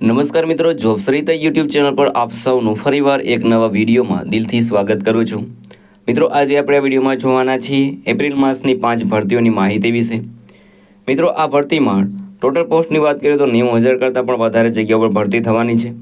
નમસ્કાર મિત્રો જોબસરિતા YouTube channel પર આપ સૌનું ફરીવાર એક નવા વિડીયોમાં દિલથી સ્વાગત કરું છું. મિત્રો, આજે આપણે આ વિડીયોમાં જોવાના છીએ એપ્રિલ માસની પાંચ ભરતીઓની માહિતી વિશે. મિત્રો, આ ભરતીમાં ટોટલ પોસ્ટની વાત કરીએ તો નેવું હજાર કરતાં પણ વધારે જગ્યા પર ભરતી થવાની છે.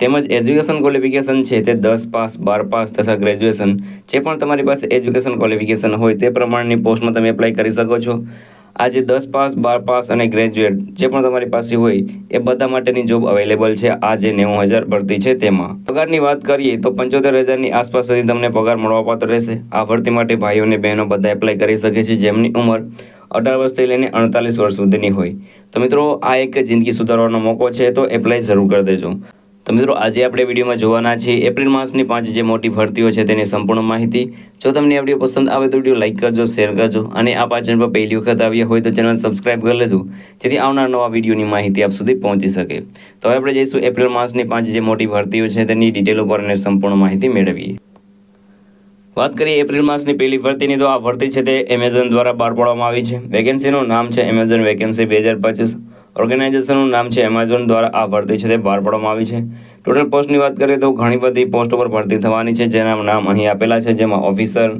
તેમજ એજ્યુકેશન ક્વોલિફિકેશન છે તે દસ પાસ, બાર પાસ તથા ગ્રેજ્યુએશન જે પણ તમારી પાસે એજ્યુકેશન ક્વોલિફિકેશન હોય તે પ્રમાણની પોસ્ટમાં તમે એપ્લાય કરી શકો છો. આજે દસ પાસ, બાર પાસ અને ગ્રેજ્યુએટ જે પણ તમારી પાસે હોય એ બધા માટેની જોબ અવેલેબલ છે. આ જે નેવું હજાર ભરતી છે તેમાં. પગારની વાત કરીએ તો પંચોતેર હજારની આસપાસ સુધી તમને પગાર મળવાપાત્ર રહેશે. આ ભરતી માટે ભાઈઓ અને બહેનો બધા એપ્લાય કરી શકે છે જેમની ઉંમર અઢાર વર્ષથી લઈને અડતાલીસ વર્ષ સુધીની હોય. તો મિત્રો, આ એક જિંદગી સુધારવાનો મોકો છે તો એપ્લાય જરૂર કરી દેજો. તો મિત્રો, આજે આપણે વિડીયોમાં જોવાના છીએ એપ્રિલ માસની પાંચ જે મોટી ભરતીઓ છે તેની સંપૂર્ણ માહિતી. જો તમને આ વીડિયો પસંદ આવે તો વીડિયો લાઇક કરજો, શેર કરજો અને આ પાચન પર પહેલી વખત આવ્યા હોય તો ચેનલ સબસ્ક્રાઇબ કરી લેજો, જેથી આવનાર નવા વિડીયોની માહિતી આપ સુધી પહોંચી શકે. તો હવે આપણે જઈશું એપ્રિલ માસની પાંચ જે મોટી ભરતીઓ છે તેની ડિટેલ ઉપર અને સંપૂર્ણ માહિતી મેળવીએ. વાત કરીએ એપ્રિલ માસની પહેલી ભરતીની, તો આ ભરતી છે તે એમેઝોન દ્વારા બહાર પાડવામાં આવી છે. વેકેન્સીનું નામ છે એમેઝોન વેકેન્સી બે હજાર પચીસ. ઓર્ગેનાઇઝેશનનું નામ છે એમેઝોન દ્વારા આ ભરતી છે તે બહાર પાડવામાં આવી છે. ટોટલ પોસ્ટની વાત કરીએ તો ઘણી બધી પોસ્ટ ઉપર ભરતી થવાની છે જેના નામ અહીં આપેલા છે, જેમાં officer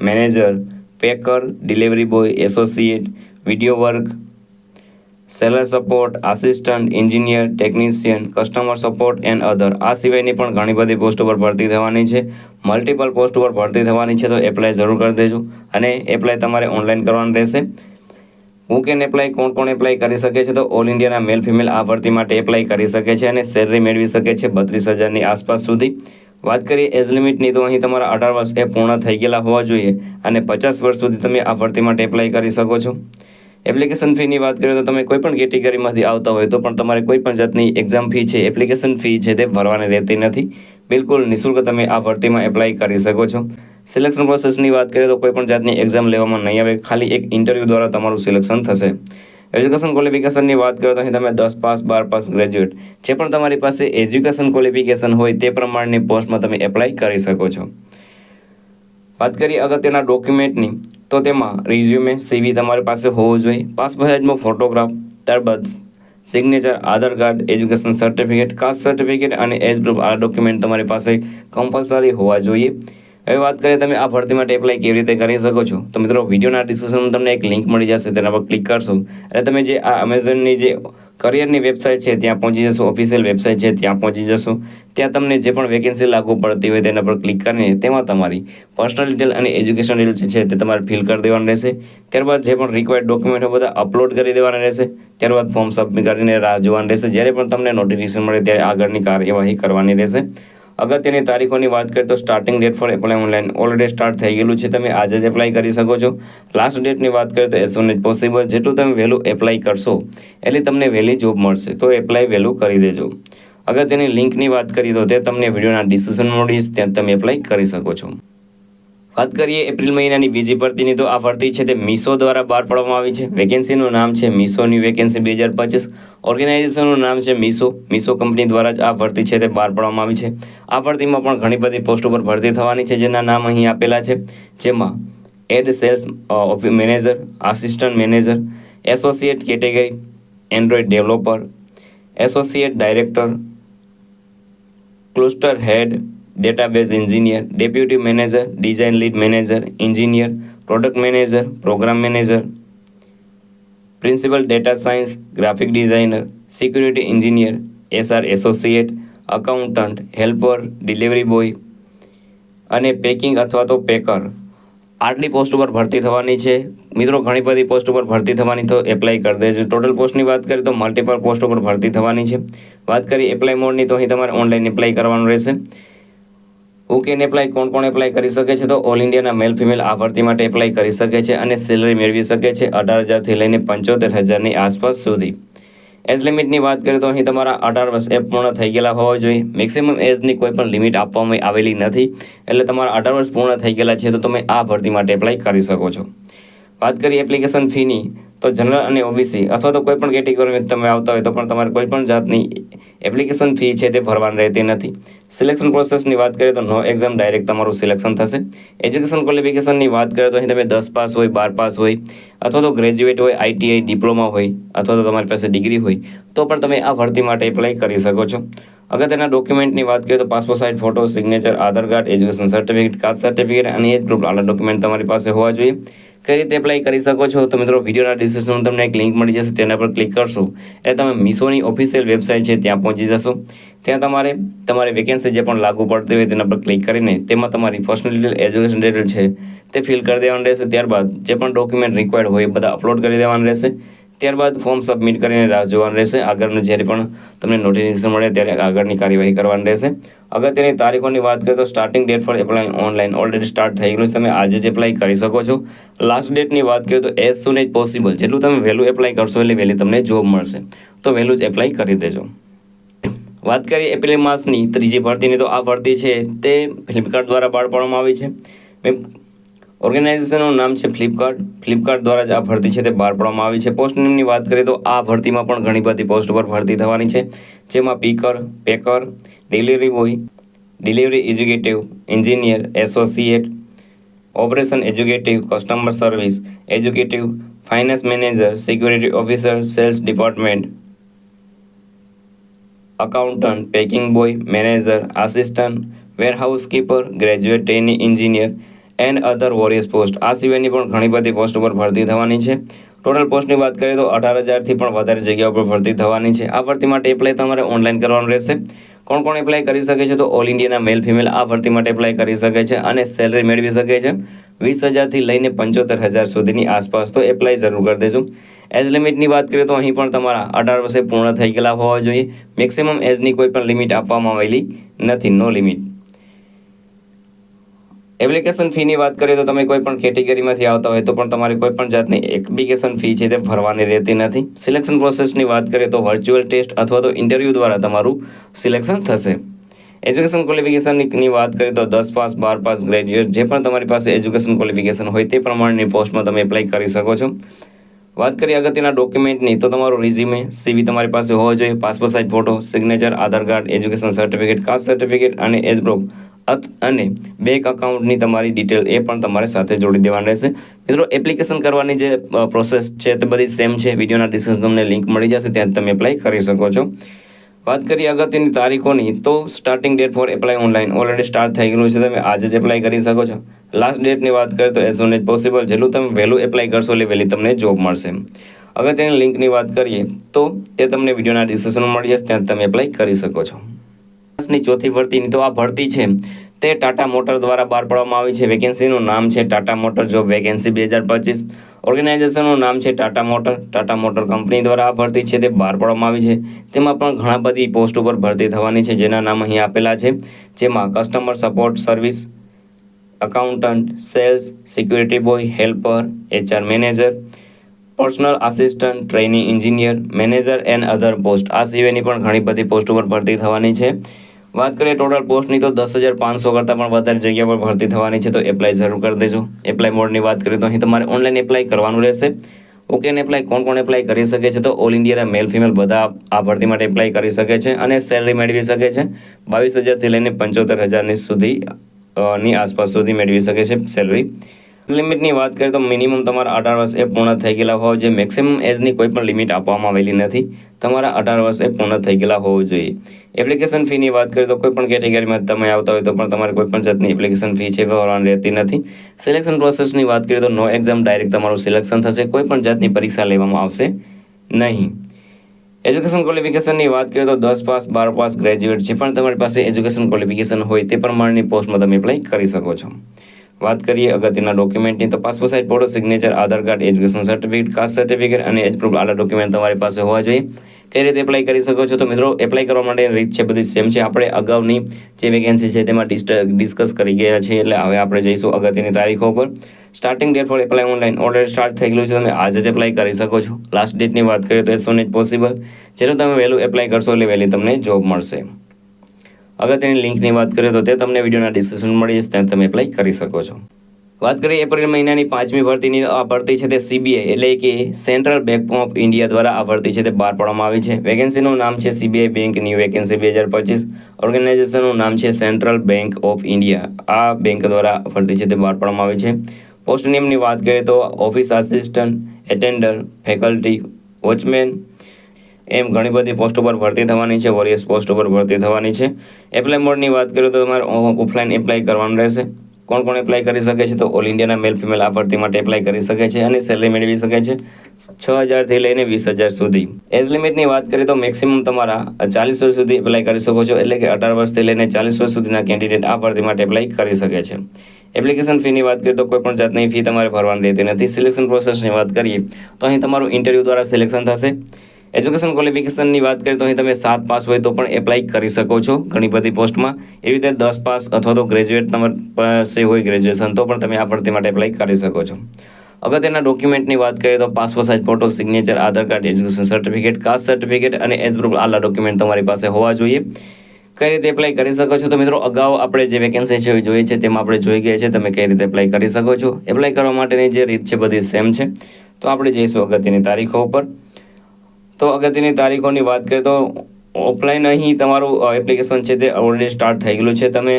manager packer delivery boy associate video work seller support assistant engineer technician customer support and other આ સિવાયની પણ ઘણી બધી પોસ્ટ ઉપર ભરતી થવાની છે. મલ્ટિપલ પોસ્ટ ઉપર ભરતી થવાની છે તો એપ્લાય જરૂર કરી દેજો અને એપ્લાય તમારે ઓનલાઈન કરવાનું રહેશે. હુ કેન એપ્લાય કોણ કોણ એપ્લાય કરી શકે છે તો ઓલ ઇન્ડિયાના મેલ ફિમેલ આ ભરતી માટે એપ્લાય કરી શકે છે અને સેલરી મેળવી શકે છે બત્રીસ હજારની આસપાસ સુધી. વાત કરીએ એજ લિમિટની તો અહીં તમારા અઢાર વર્ષ એ પૂર્ણ થઈ ગયેલા હોવા જોઈએ અને પચાસ વર્ષ સુધી તમે આ ભરતી માટે એપ્લાય કરી શકો છો. એપ્લિકેશન ફીની વાત કરીએ તો તમે કોઈ પણ કેટેગરીમાંથી આવતા હોય તો પણ તમારે કોઈ પણ જાતની એક્ઝામ ફી છે એપ્લિકેશન ફી છે તે ભરવાની રહેતી નથી. બિલકુલ નિઃશુલ્ક તમે આ ભરતીમાં એપ્લાય કરી શકો છો. સિલેક્શન પ્રોસેસની વાત કરીએ તો કોઈ પણ જાતની એક્ઝામ લેવામાં નહીં આવે. ખાલી એક ઇન્ટરવ્યૂ દ્વારા તમારું સિલેક્શન થશે. એજ્યુકેશન ક્વોલિફિકેશનની વાત કરો તો અહીં તમે દસ પાસ, બાર પાસ ગ્રેજ્યુએટ જે પણ તમારી પાસે એજ્યુકેશન ક્વોલિફિકેશન હોય તે પ્રમાણની પોસ્ટમાં તમે એપ્લાય કરી શકો છો. વાત કરીએ અગત્યના ડોક્યુમેન્ટની તો તેમાં રિઝ્યુમે સીવી તમારી પાસે હોવું જોઈએ. પાસપોર્ટ સાઇઝનો ફોટોગ્રાફ ત્યારબાદ signature Aadhaar card education certificate caste certificate અને એજ પ્રૂફ આ ડોક્યુમેન્ટ તમારી પાસે કમ્પલસરી હોવા જોઈએ. હવે વાત કરીએ તમે આ ભરતી માટે એપ્લાય કેવી રીતે કરી શકો છો? તો મિત્રો, વિડીયોના ડિસ્ક્રિપ્શનમાં તમને એક લિંક મળી જશે, તેના પર ક્લિક કરશો. અને તમે જે આ અમેઝોનની જે કરિયરની વેબસાઇટ છે, ત્યાં પહોંચી જશો ઓફિશિયલ વેબસાઇટ છે, ત્યાં પહોંચી જશો. ત્યાં તમને જે પણ વેકેન્સી લાગુ પડતી હોય તેના પર ક્લિક કરીને તેમાં તમારી પર્સનલ ડિટેલ અને એજ્યુકેશન ડિટેલ છે તે તમારે ફિલ કરી દેવાનું રહેશે. ત્યારબાદ જે પણ રિક્વાયર્ડ ડોક્યુમેન્ટ બધા અપલોડ કરી દેવાના રહેશે. ત્યારબાદ ફોર્મ સબમિટ કરીને રાહ જોવાની રહેશે. જ્યારે પણ તમને નોટિફિકેશન મળે, ત્યારે આગળની કાર્યવાહી કરવાની રહેશે. અગત્યની તારીખોની વાત કરીએ તો starting date for apply online already start થઈ ગયેલું છે. તમે આજે જ એપ્લાય કરી શકો છો. લાસ્ટ ડેટની વાત કરીએ તો એઝ સુન એઝ પોસિબલ જેટલું તમે વહેલું એપ્લાય કરશો, એટલે તમને વહેલી જોબ મળશે. તો એપ્લાય વહેલું કરી દેજો. અગત્યની લિંકની વાત કરીએ તો તે તમને વિડીયોના ડિસ્ક્રિપ્શન મળીશ ત્યાં તમે એપ્લાય કરી શકો છો. વાત કરીએ એપ્રિલ મહિનાની બીજી ભરતીની, તો આ ભરતી છે તે મીસો દ્વારા બહાર પાડવામાં આવી છે. વેકેન્સીનું નામ છે મીસોની વેકેન્સી બે હજાર પચીસ. ઓર્ગેનાઇઝેશનનું નામ છે મીસો મીસો કંપની દ્વારા જ આ ભરતી છે તે બહાર પાડવામાં આવી છે. આ ભરતીમાં પણ ઘણી બધી પોસ્ટ ઉપર ભરતી થવાની છે, જેના નામ અહીં આપેલા છે, જેમાં ad sales manager assistant manager associate category Android developer associate director cluster head database engineer deputy manager design lead manager engineer product manager program manager principal data science graphic designer security engineer SR associate accountant helper delivery boy અને packing અથવા તો પેકર આટલી post ઉપર ભરતી થવાની છે. મિત્રો, ઘણી બધી પોસ્ટ ઉપર ભરતી થવાની તો એપ્લાય કરી દેજો. ટોટલ પોસ્ટની વાત કરીએ તો મલ્ટિપલ પોસ્ટ ઉપર ભરતી થવાની છે. વાત કરીએ એપ્લાય મોડની તો અહીં તમારે ઓનલાઈન એપ્લાય કરવાનું રહેશે. હુ કેન એપ્લાય કોણ કોણ એપ્લાય કરી શકે છે તો ઓલ ઇન્ડિયાના મેલ ફિમેલ આ ભરતી માટે એપ્લાય કરી શકે છે અને સેલરી મેળવી શકે છે અઢાર હજારથી લઈને પંચોતેર હજારની આસપાસ સુધી. એજ લિમિટની વાત કરીએ તો અહીં તમારા અઢાર વર્ષ એ પૂર્ણ થઈ ગયેલા હોવા જોઈએ. મેક્સિમમ એજની કોઈ પણ લિમિટ આપવામાં આવેલી નથી. એટલે તમારા અઢાર વર્ષ પૂર્ણ થઈ ગયેલા છે તો તમે આ ભરતી માટે એપ્લાય કરી શકો છો. વાત કરીએ એપ્લિકેશન ફીની તો જનરલ અને ઓબીસી અથવા તો કોઈપણ કેટેગરીમાં તમે આવતા હોય તો પણ તમારે કોઈપણ જાતની એપ્લિકેશન ફી છે તે ભરવાની રહેતી નથી. સિલેક્શન પ્રોસેસની વાત કરીએ તો નો એક્ઝામ ડાયરેક્ટ તમારું સિલેક્શન થશે. એજ્યુકેશન ક્વોલિફિકેશનની વાત કરીએ તો અહીં તમે દસ પાસ હોય, બાર પાસ હોય, અથવા તો ગ્રેજ્યુએટ હોય આઈટીઆઈ ડિપ્લોમા હોય, અથવા તો તમારી પાસે ડિગ્રી હોય, તો પણ તમે આ ભરતી માટે એપ્લાય કરી શકો છો. અગર તેના ડોક્યુમેન્ટની વાત કરીએ તો passport size photo signature Aadhaar card education certificate caste certificate અને એજ ગ્રુપ આના ડોક્યુમેન્ટ તમારી પાસે હોવા જોઈએ. કઈ રીતે એપ્લાય કરી શકો છો? તો મિત્રો, વિડીયોના ડિસ્ક્રિપ્શનમાં તમને એક લિંક મળી જશે, તેના પર ક્લિક કરશો. એટલે તમે મિશોની ઓફિશિયલ વેબસાઇટ છે, ત્યાં પહોંચી જશો. ત્યાં તમારે, તમારી વેકેન્સી જે પણ લાગુ પડતી હોય તેના પર ક્લિક કરીને, તેમાં તમારી પર્સનલ ડિટેલ એજ્યુકેશન ડિટેલ છે, તે ફિલ કરી દેવાનું રહેશે. ત્યારબાદ જે પણ ડોક્યુમેન્ટ રિક્વાયર્ડ હોય એ બધા અપલોડ કરી દેવાનું રહેશે. ત્યારબાદ ફોર્મ સબમિટ કરીને રાહ જોવાનું રહેશે. આગળનું જ્યારે પણ તમને નોટિફિકેશન મળે ત્યારે આગળની કાર્યવાહી કરવાની રહેશે. અગત્યની તારીખોની વાત કરીએ તો starting date for apply online already start થઈ ગયું છે. તમે આજે જ એપ્લાય કરી શકો છો. લાસ્ટ ડેટની વાત કરીએ તો એઝ સુન એઝ પોસિબલ જેટલું તમે વહેલું એપ્લાય કરશો એટલે વહેલી તમને જોબ મળશે. તો વહેલું જ એપ્લાય કરી દેજો. વાત કરીએ એપ્રિલ માસની ત્રીજી ભરતીની તો આ ભરતી છે તે ફ્લિપકાર્ટ દ્વારા બહાર પાડવામાં આવી છે. ઓર્ગેનાઇઝેશનનું નામ છે ફ્લિપકાર્ટ ફ્લિપકાર્ટ દ્વારા જ આ ભરતી છે તે બહાર પાડવામાં આવી છે. પોસ્ટ નેમની વાત કરીએ તો આ ભરતીમાં પણ ઘણી બધી પોસ્ટ પર ભરતી થવાની છે. જેમાં picker packer delivery boy delivery executive engineer associate operation executive customer service executive finance manager security officer sales department accountant packing boy manager assistant warehouse keeper graduate training engineer and other various post. આ સિવાયની પણ ઘણી બધી post ઉપર ભરતી થવાની છે. Total પોસ્ટની વાત કરીએ તો અઢાર હજારથી પણ વધારે જગ્યા ઉપર ભરતી થવાની છે. આ ભરતી માટે એપ્લાય તમારે ઓનલાઈન કરવાનું રહેશે. કોણ કોણ એપ્લાય કરી શકે છે તો ઓલ ઇન્ડિયાના મેલ ફિમેલ આ ભરતી માટે એપ્લાય કરી શકે છે અને સેલરી મેળવી શકે છે. વીસ હજારથી લઈને પંચોતેર હજાર સુધીની આસપાસ તો એપ્લાય જરૂર કરી દેજો. એજ લિમિટની વાત કરીએ તો અહીં પણ તમારા અઢાર વર્ષે પૂર્ણ થઈ ગયેલા હોવા જોઈએ. મેક્સિમમ એજની કોઈ પણ લિમિટ આપવામાં આવેલી નથી. નો લિમિટ એપ્લિકેશન ફીની વાત કરીએ તો તમે કોઈ પણ કેટેગરીમાંથી આવતા હોય તો પણ તમારે કોઈ પણ જાતની એપ્લિકેશન ફી છે તે ભરવાની રહેતી નથી. સિલેક્શન પ્રોસેસની વાત કરીએ તો વર્ચ્યુઅલ ટેસ્ટ અથવા તો ઇન્ટરવ્યૂ દ્વારા તમારું સિલેક્શન થશે. એજ્યુકેશન ક્વોલિફિકેશનની વાત કરીએ તો દસ પાસ, બાર પાસ ગ્રેજ્યુએટ જે પણ તમારી પાસે એજ્યુકેશન ક્વોલિફિકેશન હોય તે પ્રમાણેની પોસ્ટમાં તમે એપ્લાય કરી શકો છો. વાત કરીએ અગત્યના ડોક્યુમેન્ટની તો તમારું રિઝ્યુમે સીવી તમારી પાસે હોવો જોઈએ passport size photo signature Aadhaar card education certificate caste certificate અને એજ પ્રૂફ અને બેંક અકાઉન્ટની તમારી ડિટેલ એ પણ તમારે સાથે જોડી દેવાની રહેશે. મિત્રો એપ્લિકેશન કરવાની જે પ્રોસેસ છે તે બધી સેમ છે. વિડીયોના ડિસ્ક્રિપ્શન તમને લિંક મળી જશે, ત્યાં તમે એપ્લાય કરી શકો છો. વાત કરીએ અગત્યની તારીખોની, તો starting date for apply online already start થઈ ગયેલું છે. તમે આજે જ એપ્લાય કરી શકો છો. લાસ્ટ ડેટની વાત કરીએ તો એઝ ઓન એઝ પોસિબલ જેટલું તમે વહેલું એપ્લાય કરશો એટલે વહેલી તમને જોબ મળશે. અગત્યની લિંકની વાત કરીએ તો તે તમને વિડીયોના ડિસ્ક્રિપ્શનમાં મળી જશે, ત્યાં તમે એપ્લાય કરી શકો છો. ની ચોથી ભરતીની તો આ ભરતી છે. તે ટાટા મોટર દ્વારા બહાર પાડવામાં આવી છે. વેકેન્સીનું નામ છે ટાટા મોટર. જોબ વેકેન્સી બે હજાર પચીસ ઓર્ગેનાઇઝેશનનું નામ છે Tata motor. Tata motor company દ્વારા આ ભરતી છે તે બહાર પાડવામાં આવી છે. તેમાં પણ ઘણા બધી પોસ્ટ ઉપર ભરતી થવાની છે, જેના નામ અહીં આપેલા છે, જેમાં customer support service accountant sales security boy helper HR manager personal assistant training engineer manager and other post આ સિવાયની પણ ઘણી બધી પોસ્ટ ઉપર ભરતી થવાની છે. વાત કરીએ ટોટલ પોસ્ટની તો દસ હજાર પાંચસો કરતાં પણ વધારે જગ્યા પર ભરતી થવાની છે, તો એપ્લાય જરૂર કરી દેજો. એપ્લાય મોડની વાત કરીએ, તો અહીં તમારે ઓનલાઈન એપ્લાય કરવાનું રહેશે. ઓકે અને એપ્લાય કોણ કોણ એપ્લાય કરી શકે છે, તો ઓલ ઇન્ડિયાના મેલ ફિમેલ બધા આ ભરતી માટે એપ્લાય કરી શકે છે, અને સેલરી મેળવી શકે છે. બાવીસ હજારથી લઈને પંચોતેર હજારની સુધી ની આસપાસ સુધી મેળવી શકે છે સેલરી લિમિટની વાત કરીએ તો મિનિમમ તમારા અઢાર વર્ષ એ પૂર્ણ થઈ ગયેલા હોવા જોઈએ. મેક્સિમમ એજની કોઈ પણ લિમિટ આપવામાં આવેલી નથી. તમારા અઢાર વર્ષ એ પૂર્ણ થઈ ગયેલા હોવું જોઈએ. એપ્લિકેશન ફીની વાત કરીએ તો કોઈ પણ કેટેગરીમાં તમે આવતા હોય તો પણ તમારે કોઈ પણ જાતની એપ્લિકેશન ફી છે ભરવાની રહેતી નથી. સિલેક્શન પ્રોસેસની વાત કરીએ તો નો એક્ઝામ ડાયરેક્ટ તમારું સિલેક્શન થશે. કોઈ પણ જાતની પરીક્ષા લેવામાં આવશે નહીં. એજ્યુકેશન ક્વોલિફિકેશનની વાત કરીએ તો દસ પાસ, બાર પાસ ગ્રેજ્યુએટ જે પણ તમારી પાસે એજ્યુકેશન ક્વોલિફિકેશન હોય તે પ્રમાણેની પોસ્ટમાં તમે એપ્લાય કરી શકો છો. વાત કરીએ અગત્યના ડોક્યુમેન્ટની તો passport size photo signature Aadhaar card education certificate caste certificate અને એજ પ્રૂફ આડા ડોક્યુમેન્ટ તમારી પાસે હોવા જોઈએ. કઈ રીતે એપ્લાય કરી શકો છો? તો મિત્રો એપ્લાય કરવા માટે રીત છે બધી સેમ છે. આપણે અગાઉની જે વેકેન્સી છે તેમાં ડિસ્કસ કરી ગયા છીએ. એટલે હવે આપણે જઈશું અગત્યની તારીખો પર. Starting date for apply online already start થઈ ગયું છે. તમે આજે જ એપ્લાય કરી શકો છો. લાસ્ટ ડેટની વાત કરીએ તો એ સોન ઇઝ પોસિબલ જેનું તમે વહેલું એપ્લાય કરશો એટલે વહેલી તમને જોબ મળશે. અગત્યની લિંકની વાત કરીએ તો તે તમને વિડીયોના ડિસ્ક્રિપ્શન મળી જશે તમે એપ્લાય કરી શકો છો. વાત કરીએ એપ્રિલ મહિનાની પાંચમી ભરતીની, આ ભરતી છે તે સીબીઆઈ એટલે કે સેન્ટ્રલ બેંક ઓફ ઇન્ડિયા દ્વારા આ ભરતી છે તે બહાર પાડવામાં આવી છે. વેકેન્સીનું નામ છે સીબીઆઈ બેંકની વેકેન્સી બે હજાર પચીસ. ઓર્ગેનાઇઝેશનનું નામ છે સેન્ટ્રલ બેંક ઓફ ઇન્ડિયા આ બેંક દ્વારા ભરતી છે તે બહાર પાડવામાં આવી છે. પોસ્ટ નેમની વાત કરીએ તો office assistant attender faculty watchman એમ ઘણી બધી પોસ્ટ ઉપર ભરતી થવાની છે વોરિયસ પોસ્ટ ઉપર ભરતી થવાની છે. એપ્લાય મોડની વાત કરીએ તો તમારે ઓફલાઈન એપ્લાય કરવાનું રહેશે. કોણ કોણ એપ્લાય કરી શકે છે તો ઓલ ઇન્ડિયાના મેલ ફિમેલ આ ભરતી માટે એપ્લાય કરી શકે છે અને સેલરી મેળવી શકે છે છ હજારથી લઈને વીસ હજાર સુધી. એજ લિમિટની વાત કરીએ તો મેક્સિમમ તમારા ચાલીસ વર્ષ સુધી એપ્લાય કરી શકો છો, એટલે કે અઢાર વર્ષથી લઈને ચાલીસ વર્ષ સુધીના કેન્ડિડેટ આ ભરતી માટે એપ્લાય કરી શકે છે. એપ્લિકેશન ફીની વાત કરીએ તો કોઈ પણ જાતની ફી તમારે ભરવાની રહેતી નથી. સિલેક્શન પ્રોસેસની વાત કરીએ તો અહીં તમારું ઇન્ટરવ્યૂ દ્વારા સિલેક્શન થશે. એજ્યુકેશન ક્વોલિફિકેશનની વાત કરીએ તો અહીં તમે સાત પાસ હોય તો પણ એપ્લાય કરી શકો છો. ઘણી બધી પોસ્ટમાં એવી રીતે દસ પાસ અથવા તો ગ્રેજ્યુએટ તમારી પાસે હોય ગ્રેજ્યુએશન તો પણ તમે આ ભરતી માટે એપ્લાય કરી શકો છો. અગત્યના ડોક્યુમેન્ટની વાત કરીએ તો passport size photo signature Aadhaar card education certificate caste certificate અને એજ પ્રૂફ આલા ડોક્યુમેન્ટ તમારી પાસે હોવા જોઈએ. કઈ રીતે એપ્લાય કરી શકો છો? તો મિત્રો અગાઉ આપણે જે વેકેન્સી છે જોઈએ છે, તેમાં આપણે જોઈ ગયા છે, તમે કઈ રીતે એપ્લાય કરી શકો છો? એપ્લાય કરવા માટેની જે રીત છે, બધી સેમ છે. તો આપણે જઈશું અગત્યની તારીખો ઉપર. તો અગત્યની તારીખોની વાત કરીએ તો ઓફલાઈન અહીં તમારું એપ્લિકેશન છે તે ઓલરેડી સ્ટાર્ટ થઈ ગયેલું છે. તમે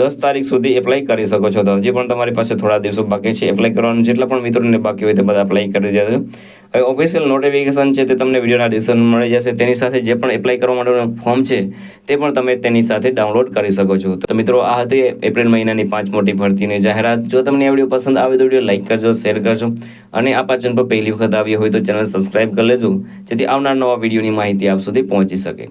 દસ તારીખ સુધી એપ્લાય કરી શકો છો. તો હજી પણ તમારી પાસે થોડા દિવસો બાકી છે. એપ્લાય કરવાનું જેટલા પણ મિત્રોને બાકી હોય તે બધા એપ્લાય કરી દેજો. હવે ઓફિશિયલ નોટિફિકેશન છે તે તમને વિડીયોના ડિસ્કશન મળી જશે. તેની સાથે જે પણ એપ્લાય કરવા માટેનું ફોર્મ છે, તે પણ તમે તેની સાથે ડાઉનલોડ કરી શકો છો. તો મિત્રો, આ હતી એપ્રિલ મહિનાની પાંચ મોટી ભરતીની જાહેરાત. જો તમને આ વીડિયો પસંદ આવે તો વીડિયો લાઇક કરજો શેર કરજો અને આ પાચન પર પહેલી વખત આવી હોય તો ચેનલ સબસ્ક્રાઇબ કરી લેજો, જેથી આવનાર નવા વિડીયોની માહિતી આપ સુધી પહોંચી શકે.